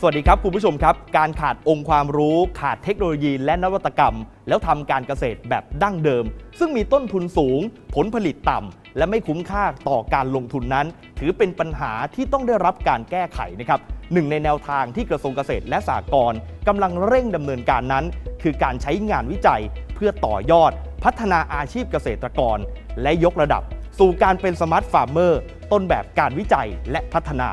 สวัสดีครับคุณผู้ชมครับ การขาดองค์ความรู้ขาดเทคโนโลยีและนวัตกรรม แล้วทำการเกษตรแบบดั้งเดิม ซึ่งมีต้นทุนสูง ผลผลิตต่ำและไม่คุ้มค่าต่อการลงทุนนั้น ถือเป็นปัญหาที่ต้องได้รับการแก้ไขนะครับหนึ่งในแนวทางที่กระทรวงเกษตรและสหกรณ์กำลังเร่งดำเนินการนั้น คือการใช้งานวิจัยเพื่อต่อยอด พัฒนาอาชีพเกษตรกร และยกระดับ สู่การเป็นสมาร์ทฟาร์มเมอร์ต้นแบบการวิจัยและพัฒนา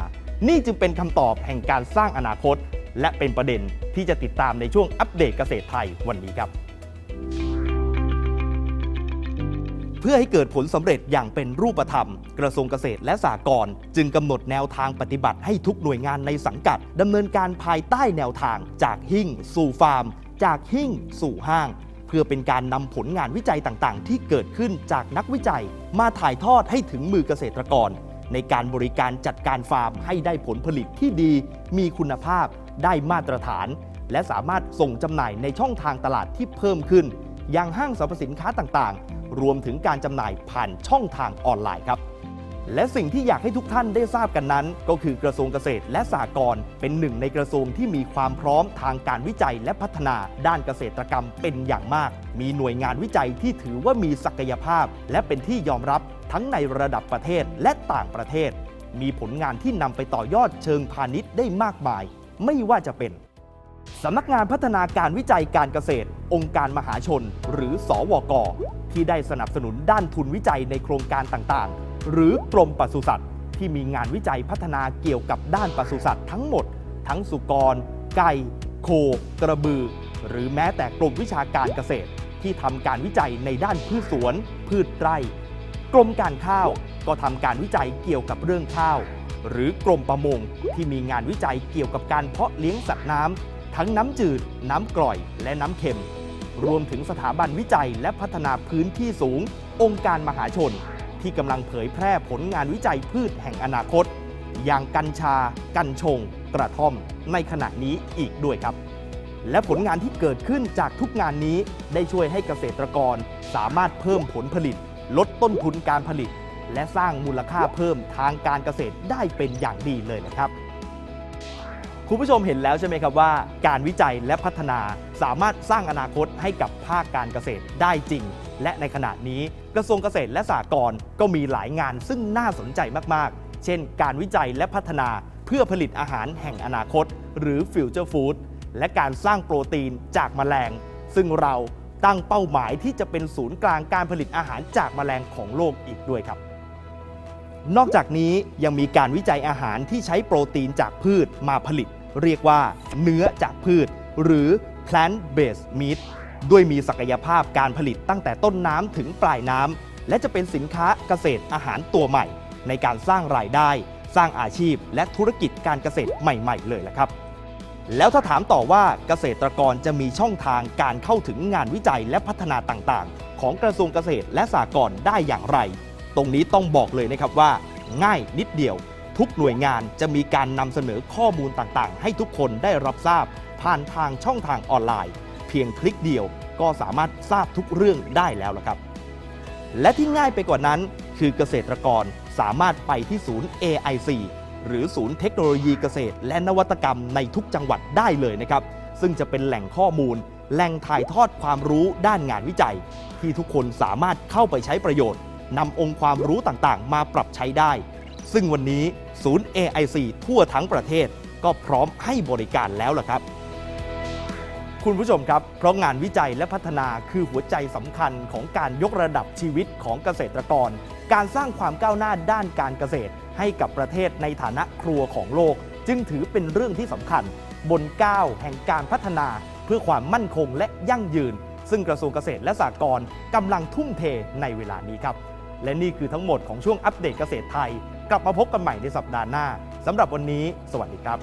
นี่จึงเป็นคำตอบแห่งการสร้างอนาคต และเป็นประเด็นที่จะติดตามในช่วงอัปเดตเกษตรไทยวันนี้ครับ เพื่อให้เกิดผลสำเร็จอย่างเป็นรูปธรรม กระทรวงเกษตรและสหกรณ์จึงกำหนดแนวทางปฏิบัติให้ทุกหน่วยงานในสังกัดดำเนินการภายใต้แนวทาง จากหิ้งสู่ฟาร์ม จากหิ้งสู่ห้างเพื่อเป็นการนำผลงานวิจัยต่าง ๆ ที่เกิดขึ้นจากนักวิจัย มาถ่ายทอดให้ถึงมือเกษตรกร ในการบริการจัดการฟาร์มให้ได้ผลผลิตที่ดี มีคุณภาพ ได้มาตรฐาน และสามารถส่งจำหน่ายในช่องทางตลาดที่เพิ่มขึ้น อย่างห้างสรรพสินค้าต่างๆ รวมถึงการจำหน่ายผ่านช่องทางออนไลน์ครับ และสิ่งที่อยากให้ทุกท่านได้ทราบกันนั้น ก็คือกระทรวงเกษตรและสหกรณ์เป็นหนึ่งในกระทรวงที่มีความพร้อมทางการวิจัยและพัฒนาด้านเกษตรกรรมเป็นอย่างมาก มีหน่วยงานวิจัยที่ถือว่ามีศักยภาพ และเป็นที่ยอมรับทั้งในระดับประเทศและต่างประเทศ มีผลงานที่นำไปต่อยอดเชิงพาณิชย์ได้มากมาย ไม่ว่าจะเป็นสำนักงานพัฒนาการวิจัยการเกษตร องค์การมหาชน หรือสวก ที่ได้สนับสนุนด้านทุนวิจัยในโครงการต่างๆ หรือกรมปศุสัตว์ที่มีงานวิจัยพัฒนาเกี่ยวกับด้านปศุสัตว์ทั้งหมด ทั้งสุกร ไก่ โค กระบือ หรือแม้แต่กรมวิชาการเกษตร ที่ทำการวิจัยในด้านพืชสวน พืชไร่ กรมการข้าวก็ทำการวิจัยเกี่ยวกับเรื่องข้าว หรือกรมประมงที่มีงานวิจัยเกี่ยวกับการเพาะเลี้ยงสัตว์น้ำทั้งน้ำจืด น้ำกร่อย และน้ำเค็ม รวมถึงสถาบันวิจัยและพัฒนาพื้นที่สูง องค์การมหาชน ที่กำลังเผยแพร่ผลงานวิจัยพืชแห่งอนาคต อย่างกัญชา กัญชง กระท่อม ในขณะนี้อีกด้วยครับ และผลงานที่เกิดขึ้นจากทุกงานนี้ได้ช่วยให้เกษตรกรสามารถเพิ่มผลผลิต ลดต้นทุนการผลิต และสร้างมูลค่าเพิ่มทางการเกษตรได้เป็นอย่างดีเลยนะครับ คุณผู้ชมเห็นแล้วใช่ไหมครับว่า การวิจัยและพัฒนาสามารถสร้างอนาคตให้กับภาคการเกษตรได้จริง และในขณะนี้กระทรวงเกษตรและสหกรณ์ก็มีหลายงานซึ่งน่าสนใจมากๆ เช่น การวิจัยและพัฒนาเพื่อผลิตอาหารแห่งอนาคต หรือ Future Food และการสร้างโปรตีนจากแมลง ซึ่งเราตั้งเป้าหมายที่จะเป็นศูนย์กลางการผลิตอาหารจากแมลงของโลกอีกด้วยครับนอกจากนี้ยังมีการวิจัยอาหารที่ใช้โปรตีนจากพืชมาผลิต เรียกว่าเนื้อจากพืช หรือ plant based meat ด้วยมีศักยภาพการผลิตตั้งแต่ต้นน้ำถึงปลายน้ำและจะเป็นสินค้าเกษตรอาหารตัวใหม่ ในการสร้างรายได้ สร้างอาชีพ และธุรกิจการเกษตรใหม่ ๆ เลยละครับ แล้วถ้าถามต่อว่าเกษตรกรจะมีช่องทางการเข้าถึงงานวิจัยและพัฒนาต่างๆ ของกระทรวงเกษตรและสหกรณ์ได้อย่างไร ตรงนี้ต้องบอกเลยนะครับว่า ง่ายนิดเดียว ทุกหน่วยงานจะมีการนำเสนอข้อมูลต่างๆ ให้ทุกคนได้รับทราบ ผ่านทางช่องทางออนไลน์ เพียงคลิกเดียวก็สามารถทราบทุกเรื่องได้แล้วละครับ และที่ง่ายไปกว่านั้น คือเกษตรกรสามารถไปที่ศูนย์ AIC หรือศูนย์เทคโนโลยีเกษตร และนวัตกรรมในทุกจังหวัดได้เลยนะครับ ซึ่งจะเป็นแหล่งข้อมูล แหล่งถ่ายทอดความรู้ด้านงานวิจัย ที่ทุกคนสามารถเข้าไปใช้ประโยชน์นำองค์ความรู้ต่างๆ มาปรับใช้ได้ ซึ่งวันนี้ ศูนย์ AIC ทั่วทั้งประเทศ ก็พร้อมให้บริการแล้วล่ะครับ คุณผู้ชมครับ เพราะงานวิจัยและพัฒนาคือหัวใจสำคัญของการยกระดับชีวิตของเกษตรกร การสร้างความก้าวหน้าด้านการเกษตร ให้กับประเทศในฐานะครัวของโลก จึงถือเป็นเรื่องที่สำคัญ บนก้าวแห่งการพัฒนาเพื่อความมั่นคงและยั่งยืน ซึ่งกระทรวงเกษตรและสหกรณ์กำลังทุ่มเทในเวลานี้ครับ และนี่คือทั้งหมดของช่วงอัปเดตเกษตรไทย กลับมาพบกันใหม่ในสัปดาห์หน้าสำหรับวันนี้ สวัสดีครับ